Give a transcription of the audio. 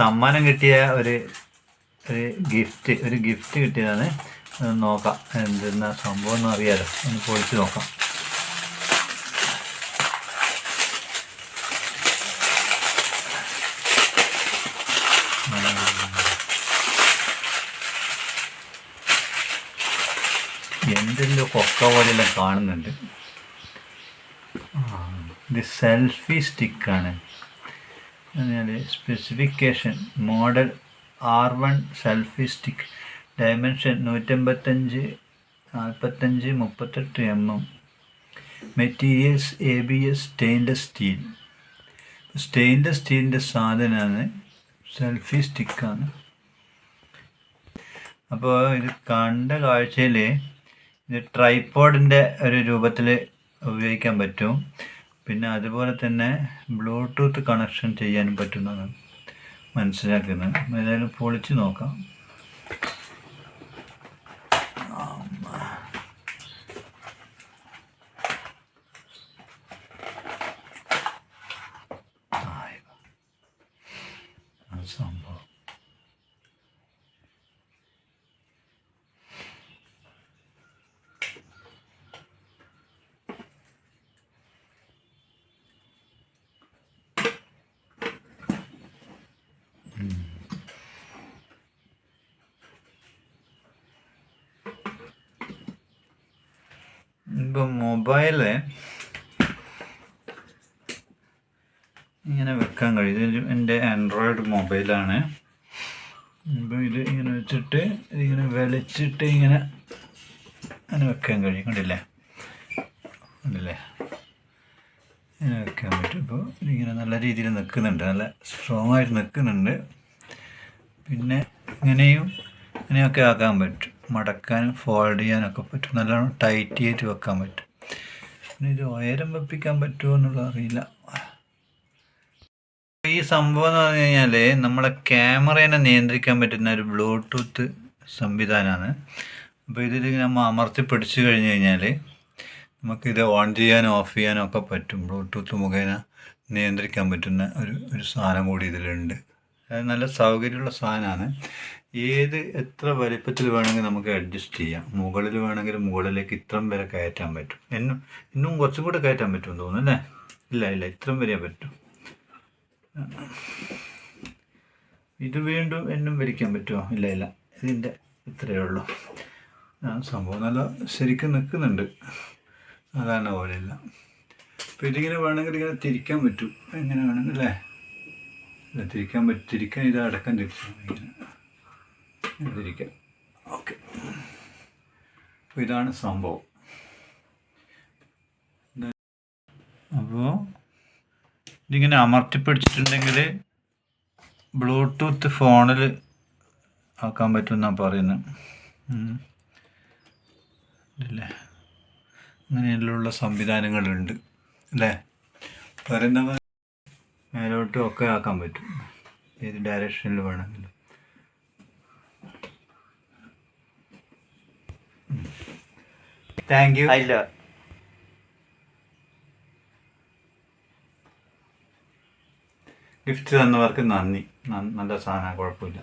സമ്മാനം കിട്ടിയ ഒരു ഒരു ഗിഫ്റ്റ് ഒരു ഗിഫ്റ്റ് കിട്ടിയതാണ്. നോക്കാം എന്തെന്നാ സംഭവം എന്ന് അറിയാലോ. ഒന്ന് പൊളിച്ച് നോക്കാം. എന്തെല്ലോ കൊക്ക പോലെയെല്ലാം കാണുന്നുണ്ട്. ഇത് സെൽഫി സ്റ്റിക്കാണ്. അതിനാൽ specification model R one selfie stick dimension നൂറ്റമ്പത്തഞ്ച് നാൽപ്പത്തഞ്ച് മുപ്പത്തെട്ട് M M materials A B S stainless steel stainless സ്റ്റീലിന്റെ സാധനമാണ് സെൽഫി സ്റ്റിക്കാണ് അപ്പോൾ ഇത് കണ്ട കാഴ്ചയിൽ ഇത് ട്രൈപ്പോഡിന്റെ ഒരു രൂപത്തിൽ ഉപയോഗിക്കാൻ പറ്റും. പിന്നെ അതുപോലെ തന്നെ ബ്ലൂടൂത്ത് കണക്ഷൻ ചെയ്യാൻ പറ്റുന്നതാണ് മനസ്സിലാക്കുന്നത്. ഏതായാലും പൊളിച്ച് നോക്കാം. സംഭവം ഇപ്പം മൊബൈൽ ഇങ്ങനെ വെക്കാൻ കഴിയും. ഇത് എന്റെ ആൻഡ്രോയിഡ് മൊബൈലാണ്. ഇപ്പം ഇത് ഇങ്ങനെ വെച്ചിട്ട് ഇതിങ്ങനെ വലിച്ചിട്ട് ഇങ്ങനെ അങ്ങനെ വെക്കാൻ കഴിയും. കണ്ടില്ലേ? കണ്ടില്ലേ? ഇങ്ങനെ വെക്കാൻ പറ്റും. ഇപ്പോൾ ഇതിങ്ങനെ നല്ല രീതിയിൽ നിൽക്കുന്നുണ്ട്. നല്ല സ്ട്രോങ് ആയിട്ട് നിൽക്കുന്നുണ്ട്. പിന്നെ ഇങ്ങനെയും ഇങ്ങനെയൊക്കെ ആക്കാൻ പറ്റും. മടക്കാനും ഫോൾഡ് ചെയ്യാനൊക്കെ പറ്റും. നല്ലോണം ടൈറ്റ് ചെയ്ത് വെക്കാൻ പറ്റും. പിന്നെ ഇത് ഉയരം വെപ്പിക്കാൻ പറ്റുമോ എന്നുള്ളത് അറിയില്ല. ഈ സംഭവം എന്ന് പറഞ്ഞു കഴിഞ്ഞാൽ നമ്മളെ ക്യാമറേനെ നിയന്ത്രിക്കാൻ പറ്റുന്ന ഒരു ബ്ലൂടൂത്ത് സംവിധാനമാണ് അപ്പോൾ ഇതിൽ നമ്മൾ അമർത്തി പിടിച്ചു കഴിഞ്ഞ് കഴിഞ്ഞാൽ നമുക്കിത് ഓൺ ചെയ്യാനും ഓഫ് ചെയ്യാനും ഒക്കെ പറ്റും. ബ്ലൂടൂത്ത് മുഖേന നിയന്ത്രിക്കാൻ പറ്റുന്ന ഒരു ഒരു സാധനം കൂടി ഇതിലുണ്ട്. നല്ല സൗകര്യമുള്ള സാധനമാണ്. ഏത് എത്ര വലിപ്പത്തിൽ വേണമെങ്കിൽ നമുക്ക് അഡ്ജസ്റ്റ് ചെയ്യാം. മുകളിൽ വേണമെങ്കിൽ മുകളിലേക്ക് ഇത്രയും വരെ കയറ്റാൻ പറ്റും. എന്നും ഇന്നും കുറച്ചും കൂടെ കയറ്റാൻ പറ്റുമെന്ന് തോന്നുന്നു അല്ലേ? ഇല്ല ഇല്ല ഇത്രയും വരെ പറ്റും. ഇത് വീണ്ടും എന്നും വലിക്കാൻ പറ്റുമോ? ഇല്ല ഇല്ല. ഇതിന്റെ ഇത്രയേ ഉള്ളൂ. സംഭവം നല്ല ശരിക്കും നിൽക്കുന്നുണ്ട്. അതാണ് പോലെയല്ല. അപ്പോൾ ഇതിങ്ങനെ വേണമെങ്കിൽ ഇങ്ങനെ തിരിക്കാൻ പറ്റും. എങ്ങനെ വേണമെങ്കിൽ അല്ലേ? തിരിക്കാൻ പറ്റിരിക്കാൻ ഇത് അടക്കം തിരിച്ചു ഇങ്ങനെ ഇങ്ങനെ തിരിക്കാം. ഓക്കെ. അപ്പോൾ ഇതാണ് സംഭവം. അപ്പോൾ ഇതിങ്ങനെ അമർത്തിപ്പിടിച്ചിട്ടുണ്ടെങ്കിൽ ബ്ലൂടൂത്ത് ഫോണിൽ ആക്കാൻ പറ്റുമെന്നാണ് പറയുന്നത് അല്ലേ അങ്ങനെയുള്ള സംവിധാനങ്ങളുണ്ട്. അല്ലേ പറയുന്ന മേലോട്ടും ഒക്കെ ആക്കാൻ പറ്റും. ഏത് ഡയറക്ഷനിൽ വേണമെങ്കിലും. താങ്ക് യു ഇല്ല ഗിഫ്റ്റ് തന്നവർക്ക് നന്ദി. നല്ല സാധനമാണ് കുഴപ്പമില്ല.